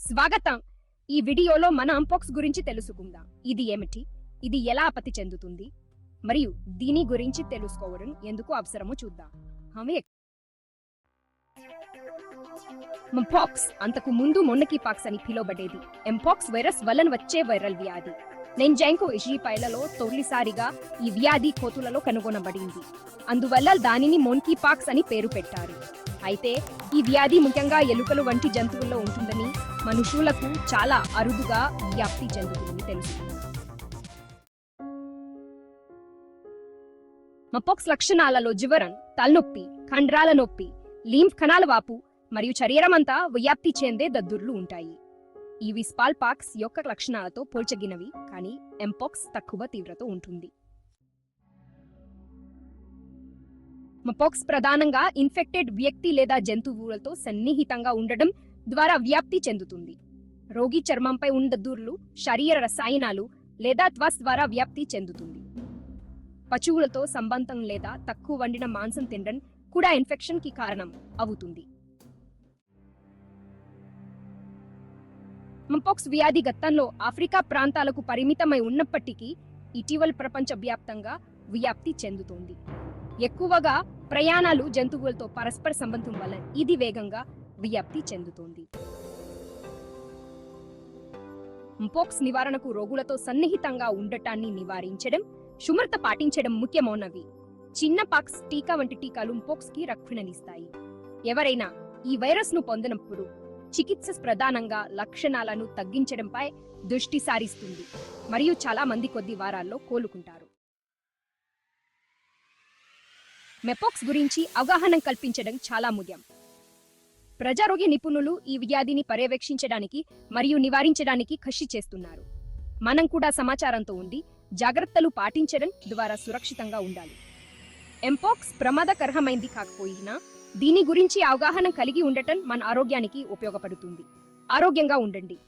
స్వాగతం. ఈ వీడియోలో మన అంపాక్స్ గురించి తెలుసుకుందాం. ఇది ఏమిటి? ఇది ఎలా అపతి చెందుతుంది? మరియు దీని గురించి తెలుసుకోవడం ఎందుకు అవసరమో చూద్దాం. ఆమె మంపాక్స్ అంతకు ముందు మొన్నకి పాక్స్ అని పిలువబడేది. ఎంపాక్స్ వైరస్ వలన వచ్చే వైరల్ వ్యాధి. నెంజాంకో ఇషిపైలలో తొలిసారిగా ఈ వ్యాధి కోతులలో కనుగొనబడింది. అందువల్ల దానిని మొన్కీ పాక్స్ అని పేరు పెట్టారు. అయితే ఈ వ్యాధి ముఖ్యంగా ఎలుకలు వంటి జంతువుల్లో ఉంటుందని మనుషులకు చాలా అరుదుగా వ్యాప్తి చెందుతుందని తెలుసు మపోక్స్ లక్షణాలలో జివరన్ తలనొప్పి కండరాల నొప్పి లీంఫ్ కణాల వాపు మరియు శరీరమంతా వ్యాప్తి చెందే దద్దుర్లు ఉంటాయి. ఇవి స్పాల్ పాక్స్ యొక్క లక్షణాలతో పోల్చగినవి కానీ ఎంపాక్స్ తక్కువ తీవ్రత ఉంటుంది. మపోక్స్ ప్రధానంగా ఇన్ఫెక్టెడ్ వ్యక్తి లేదా జంతువులతో సన్నిహితంగా ఉండడం ద్వారా వ్యాప్తి చెందుతుంది. రోగి చర్మంపై ఉన్న దూర్లు శరీర రసాయనాలు లేదా త్వస్ ద్వారా వ్యాప్తి చెందుతుంది. పశువులతో సంబంధం లేదా తక్కువ వండిన మాంసం తినడం కూడా ఇన్ఫెక్షన్కి కారణం అవుతుంది. మంపాక్స్ వ్యాధి గతంలో ఆఫ్రికా ప్రాంతాలకు పరిమితమై ఉన్నప్పటికీ ఇటీవల ప్రపంచ వ్యాప్తంగా వ్యాప్తి చెందుతోంది. ఎక్కువగా ప్రయాణాలు జంతువులతో పరస్పర సంబంధం వల్ల ఇది వేగంగా వ్యాప్తి చెందుతోందింపోక్స్ నివారణకు రోగులతో సన్నిహితంగా ఉండటాన్ని నివారించడం శుమర్త పాటించడం ముఖ్యమౌనవి. చిన్న పాక్స్ టీకా వంటి టీకాలు కి రక్షణనిస్తాయి. ఎవరైనా ఈ వైరస్ను పొందినప్పుడు చికిత్స ప్రధానంగా లక్షణాలను తగ్గించడంపై దృష్టి సారిస్తుంది. మరియు చాలా మంది కొద్ది వారాల్లో కోలుకుంటారు. మెపోక్స్ గురించి అవగాహన కల్పించడం చాలా ముఖ్యం. ప్రజారోగ్య నిపుణులు ఈ వ్యాధిని పర్యవేక్షించడానికి మరియు నివారించడానికి కృషి చేస్తున్నారు. మనం కూడా సమాచారంతో ఉండి జాగ్రత్తలు పాటించడం ద్వారా సురక్షితంగా ఉండాలి. ఎంపాక్స్ ప్రమాదకరమైంది కాకపోయినా దీని గురించి అవగాహన కలిగి ఉండటం మన ఆరోగ్యానికి ఉపయోగపడుతుంది. ఆరోగ్యంగా ఉండండి.